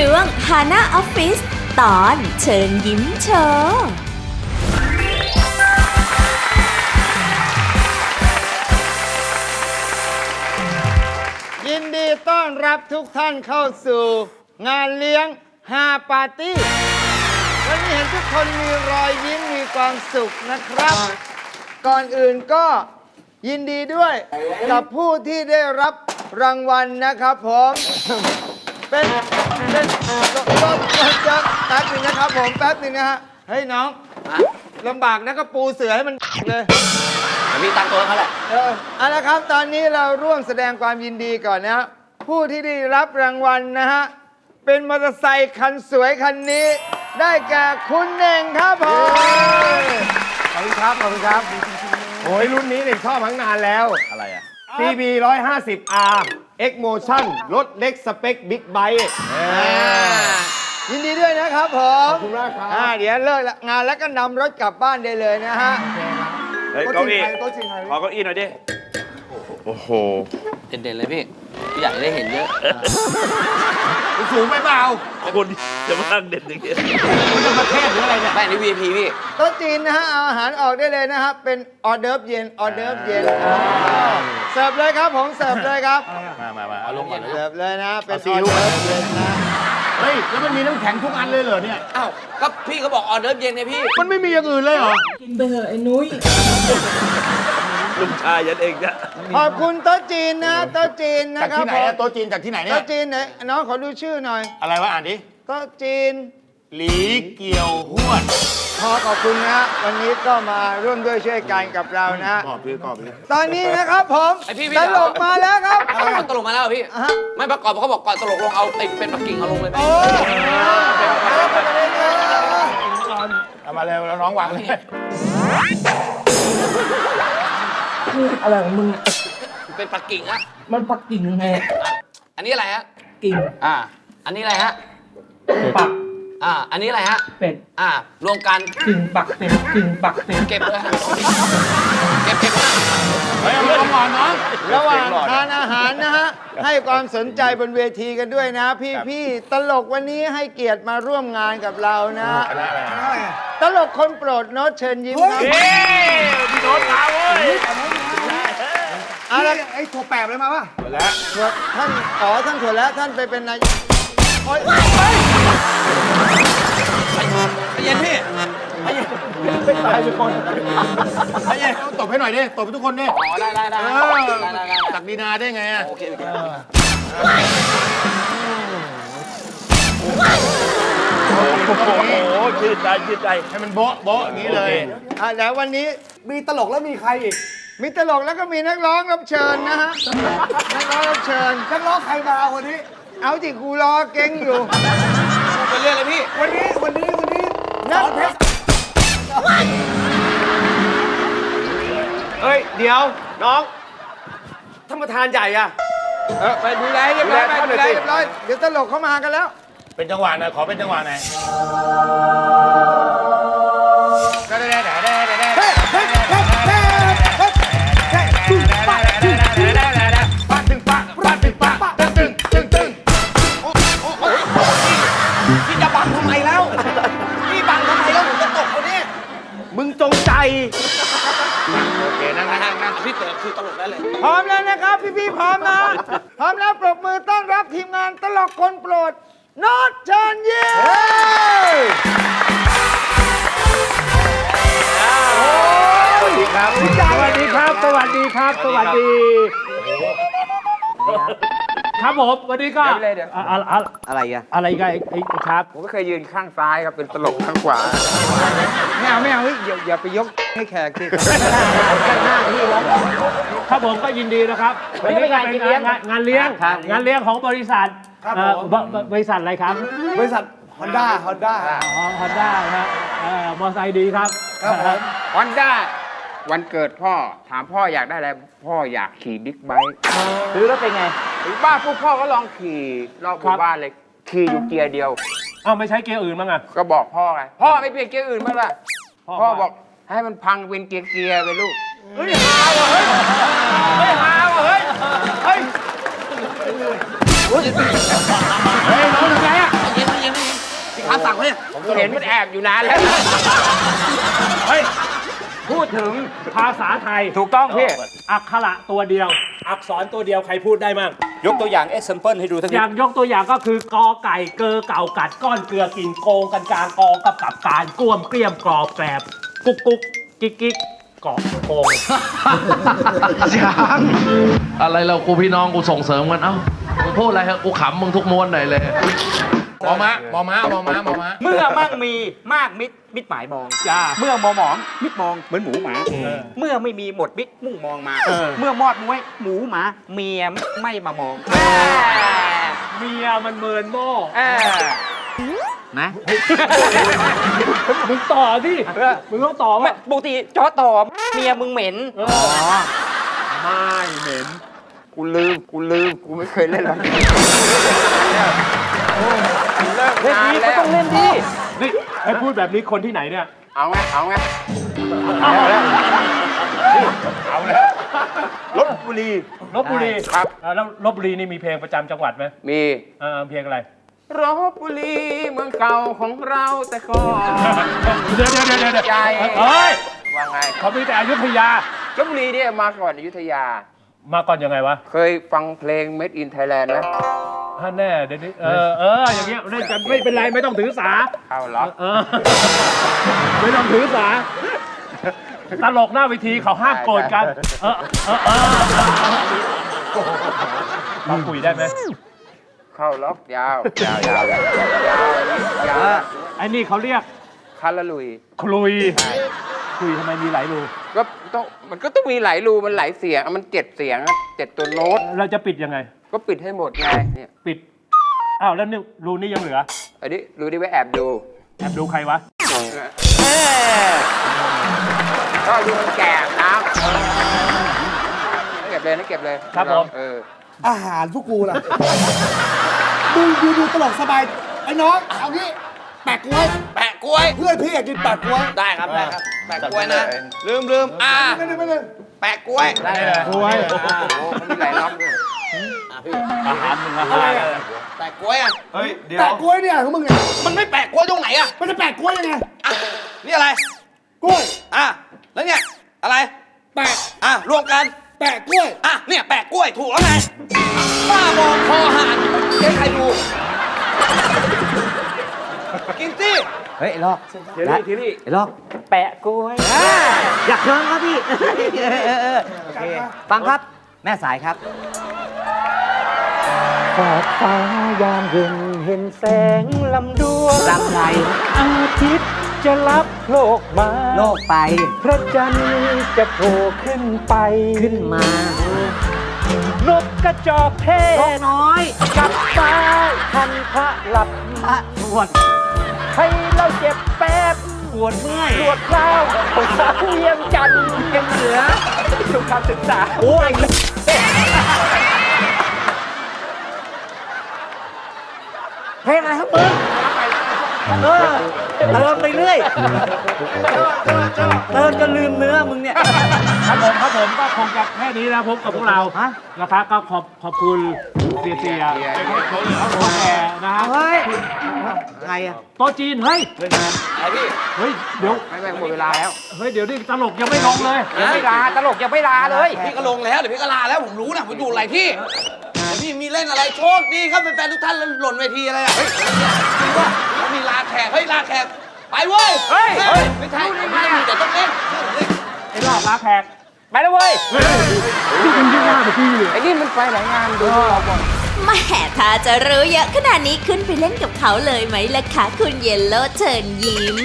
ช่วงฮาน่าออฟฟิศตอนเชิญยิ้มโชว์ยินดีต้อนรับทุกท่านเข้าสู่ งานเลี้ยงฮาปาร์ตี้ วันนี้เห็นทุกคนมีรอยยิ้มมีความสุขนะครับ ก่อนอื่นก็ยินดีด้วยกับผู้ที่ได้รับรางวัลนะครับผม เป็นเป็นรถรถจะแป๊บหนึงนะครับผมแป๊บหนึงนะฮะเฮ้ยน้องลำบากนะก็ปูเสือให้มันเลยมีตังตัวเขาแหละ เออเอาละครับตอนนี้เราร่วมแสดงความยินดีก่อนนะผู้ที่ได้รับรางวัลนะฮะเป็นมอเตอร์ไซค์คันสวยคันนี้ ได้แก่คุณเน่งครับผมขอบคุณครับขอบคุณครับ โอ้ยรุ่นนี้เนี่ยชอบมาตั้งนานแล้วอะไรอะ CB 150R X Motion รถเล็กสเปคบิ๊กไบค์ยินดีด้วยนะครับผมขอบคุณมากครับอ่าเดี๋ยวเลิกงานแล้วก็นำรถกลับบ้านได้เลยนะฮะเฮ้ยเก้าอี้โต๊ะจีนใครขอเก้าอี้หน่อยดิ โอ้โห เด่นๆเลยพี่พี่อยากจะได้เห็นเยอะสูงไปเปล่าคนจะมานั่งเด็ดอย่างเงี้ยคุณจะมาเทศหรืออะไรเนี่ยไม่อันนี่ VIP พี่โต๊ะจีนนะฮะเอาอาหารออกได้เลยนะครับเป็นออเดิร์ฟเย็นออเดิร์ฟเย็นอ่า เสิร์ฟเลยครับผมเสิร์ฟเลยครับมามามาเอาลงก่อนเสิร์ฟเลยนะ เป็นเอาซีอออิ๊วเดิร์ฟเย็นนะเฮ้ย แล้วมันมีน้ำแข็งทุกอันเลยเหรอเนี่ย อ้าวก็พี่เขาบอกออเดิร์ฟเย็นเนี่ยพี่ มันไม่มีอย่างอื่นเลยเหรอลุงชายยันเองเนี่ยขอบคุณโต๊ะจีนนะโต๊ะจีนนะจากครับที่ไหนผมอะโต๊ะจีนจากที่ไหนเนี่โต๊ะยจีนไหนน้องขอดูชื่อหน่อยอะไรวะอ่านดิ โต๊ะจีน หลีเกี่ยวหวดขอขอบคุณนะ วันนี้ก็มาร่วมด้วยช่วยกันกับเรานะกรอบพี่กรอบพี่ตอนนี้นะครับผมไอ้พี่พี่ ตลกมาแล้วครับ เอาตลกมาแล้วเหรอพี่ อะฮะ ไม่ประกอบเขาบอกก่อนตลกลงเอาไอ้เป็นปักกิ่งเอาลงเลยไหมโอ้เอาไปเลยเลยเอามาเร็วแล้วน้องวางเลยอะไรของมึงเป็นปักกิ่งอะมันปักกิ่งยังไงอันนี้อะไรฮะ กิ่ง อ่า อันนี้อะไรฮะ ปัก อ่า อันนี้อะไรฮะ เป็ดอ่ารวมกันกิ่งปักเป็ดกิ่งปักเป็ดเก็บเลยฮะเก็บเก็บนะเฮ้ยเอาลงก่อนน้องระหว่างทานอาหารนะฮะ ให้ความสนใจบนเวทีกันด้วยนะ พี่พี่ตลกวันนี้ให้เกียรติมาร่วมงานกับเรานะ ตลกคนโปรดโน้ตเชิญยิ้มครับเฮ้ยพี่โน้ตมาเว้ยเอาละไอ้ถั่วแปบเลยมาป่ะแล้วท่านขอท่านถั่วแล้วท่านไปเป็นนายโอ๊ย เย็นพี่ไม่ตายทุกคนไอ้เอ้ยตบให้หน่อยดิตบให้ทุกคนดิอ๋อได้ได้ได้ได้ได้ตักดีนาได้ไงอะโอเคโอเคโอ้โหชื่นใจชื่นใจให้มันโบ๊ะโบ๊ะอย่างนี้เลยอะแล้ววันนี้มีตลกแล้วมีใครอีกมีตลกแล้วก็มีนักร้องรับเชิญนะฮะ นักร้องรับเชิญ นักร้องใครมาวันนี้ เอาที่กูรอเก่งอยู่ไปเรื่อยเลยพี่ เฮ้ยเดี๋ยวน้องท่านประธานใหญ่อะ เออไปดูแลเรียบร้อยไปดูดูแลแลเขาหน่อยสิเรียบร้อยเดี๋ยวตลกเข้ามากันแล้ว เป็นจังหวะหน่อยขอเป็นจังหวะหน่อย พี่เต๋อคือตลกได้เลยพร้อมแล้วนะครับ พี่ๆพร้อมนะพร้อมแล้วปรบมือต้อนรับทีมงานตลกคนโปรดโนอตเชิญยิ้มสวัสดีครับ สวัสดีครับ สวัสดีครับ สวัสดี ครับผมสวัสดีครับเดี๋ยวเลยเดี๋ยว อะอะอะอะไรอะอะไรกันไอ้ไอ้ไอ้ครับผมก็เคยยืนข้างซ้ายครับเป็นตลกข้างขวาไม่เอาไม่เอาเฮ้ยอย่าอย่าไปยก ให้แขกสิครับผมก็ยินดีนะครับวันนี้ก็เป็นงานงานงานเลี้ยงครับงานเลี้ยงของบริษัทเอ่อบบบริษัทอะไรครับ บริษัทฮอนด้าฮอนด้าอ๋อฮอนด้าครับเอ่อมอไซค์ดีครับครับผมฮอนด้าวันเกิดพ่อถามพ่ออยากได้อะไร พ่ออยากขี่บิ๊กไบค์ซื้อแล้วเป็นไงถึงบ้านปุ๊บพ่อก็ลองขี่รอบหครัมู่บบ้านเลยขี่อยู่เกียร์เดียวเอ้าไม่ใช้เกียร์อื่นบ้างอะก็บอกพ่อไงพ่อไม่เปลี่ยนเกียร์อื่นบ้างล่ะพ่อพ่อว่าบอก ให้มันพังเป็นเกียร์เกียร์ไปลูก เฮ้ยฮาว่ะเฮ้ยเฮ้ยฮาว่ะเฮ้ยเฮ้ยเฮ้ยน้องทำไงอะเห็นมันแอบอยู่นานแล้ว เฮ้ย พูดถึงภาษาไทยถูกต้องพี่อักขระตัวเดียว อักษรตัวเดียวใครพูดได้มั่งยกตัวอย่าง example ให้ดูสักอนิดย่างยกตัวอย่างก็คือกอไก่เกอเก่ากัดก้อนเกลือกินโกงกันกลางกองกับกับการกล้วมเกลี้ยมกรอบแกรบ กุ๊กกุ๊กกิ๊กกิ๊กเกาะโกงอะไรเรากูพี่น้องกูส่งเสริมกันเอ้ามึงพูดอะไรฮะกูขำมึงทุกม้วนหน่อยเลยมอม้ามอม้ามอม้ามอม้าเมื่อมั่งมีมากมิดมิดหมายมองจ้าเมื่อมอหมองมิดมองเหมือนหมูหมาเมื่อไม่มีหมดมิดมุ่งมองมาเมื่อมอดม้วยหมูหมาเมียไม่มามองเมียมันเมินหม้อเออ นะ มึงต่อดิมึงต้องต่อไม่ว่าปกติจอตอบเมียมึงเหม็นเออไม่เหม็น กูลืม กูลืม กูไม่เคยเล่นหรอกเลิกเล่นนานดีก็แล้วต้องเล่นดีนี่ให้พูดแบบนี้คนที่ไหนเนี่ย เอาไง เอาไงลบบุรีลบบุรี ครับอ่าแล้วลบบุรีนี่มีเพลงประจำจังหวัดไหมมีอ่าเพลงอะไร รบบุรีเมืองเก่าของเราแต่ก่อนเดี๋ยวเดี๋ยวเดี๋ยวเดี๋ยวใจเฮ้ยว่าไงเขามีแต่อยุธยาลบบุรีเนี่ยมาก่อนอยุธยา มาก่อนยังไงวะ เคยฟังเพลง Made in Thailand ไหมถ้าแน่เดี๋ยวนี้เออเอออย่างเงี้ยเล่นกันไม่เป็นไรไม่ต้องถือสาเข้าล็อกเออไม่ต้องถือสาตลกหน้าเวทีเขาห้ามโกรธกัน เออเออเออเราคุยได้ไหม เข้าล็อกยาวยาวยาวยาวยาวยาวไอ้นี่เขาเรียกคาราลุย คลุย ใช่คลุยทำไมมีหลายรู ก็ต้องมันก็ต้องมีหลายรูมันหลายเสียงอะมันเจ็ดเสียงอะเจ็ดตัวโน้ตเราจะปิดยังไง ก็ปิดให้หมดไงเนี่ยปิด อ้าวแล้วนี่รูนี่ยังเหลือ อันนี้รู้ดิว่าแอบดูแอบดูใครวะ เออก็ดูมันแก่น้ำเก็บเลยนะเก็บเลยครับผม เอออาหารพวกกูล่ะมึง ดูดูตลกสบาย ไอ้น้องเอางี้แปะกล้วย แปะกล้วย เพื่อนพี่อยากกินแปะกล้วยได้ครับได้ครับ แปะกล้วยนะ ลืมลืมอ่าไม่ได้ไม่ได้แปะกล้วย ได้เลยกล้วยโอ้โหมันมีหลายล็อกด้วยอาหารมึงอาหารแปะกล้วยอะแปะกล้วยเนี่ยของมึงเนี่ยมันไม่แปะกล้วยตรงไหนอะมันจะแปะกล้วยยังไงอะนี่อะไรกล้วยอะแล้วเนี่ยอะไรแปะอะรวมกัน แปะกล้วย อะเนี่ยแปะกล้วยถูกแล้วไงป้ามองคอหานเจ๊ใครดูกินสิเฮ้ยไอ้ลอกทีนี่ทีนี่ไอ้ลอกแปะกล้วยอยากเชิญครับพี่เออเออเออโอเคฟังครับแม่สายครับขอบฟ้ายามเย็นเห็นแสงลำดวงลำไรอาทิตย์ จะรับโลกมา โลกไป พระจันทร์จะโผล่ขึ้นไป ขึ้นมา นกกระจอกเทโลกศน้อย กับฟ้าทันพระหลับพระนวดให้เราเจ็บแป๊บปวดเมื่อยปวดร้าวของสาวเวียงจันทร์ยังเหลือสุขศึกษาโอ้ย เติมไปเรื่อยเติมจนลืมเนื้อมึงเนี่ย ครับผมครับผมก็คงจะแค่นี้นะพบกับพวกเราฮะ นะครับก็ขอบขอบคุณเสียเสียครับผมแกนะฮะเฮ้ยไงอะโต๊ะจีนเฮ้ยไอพี่เฮ้ยเดี๋ยวไม่ไม่หมดเวลาแล้วเฮ้ยเดี๋ยวนี่ตลกยังไม่ลงเลย ยังไม่ลาตลกยังไม่ลาเลย พี่ก็ลงแล้วเดี๋ยวพี่ก็ลาแล้วผมรู้นะผมอยู่หลายที่เดี๋ยว พี่มีเล่นอะไรโชคดีครับแฟนๆทุกท่านหล่นเวทีอะไรอะเฮ้ยจริงว่าแล้วมีลาแขกเฮ้ยลาแขกไปเว้ยเฮ้ยเฮ้ยไม่ใช่ไม่ได้มีแต่ต้องเล่นไอ้รอบลาแขกไปแล้วเว้ยที่มึงยิ่งหน้าเมื่อกี้เลยไอ้นี่มันไปหลายงานดูเราบอกแหม่ถ้าจะรู้เยอะขนาดนี้ขึ้นไปเล่นกับเขาเลยไหมล่ะคะคุณเยลโลเชิญยิ้ม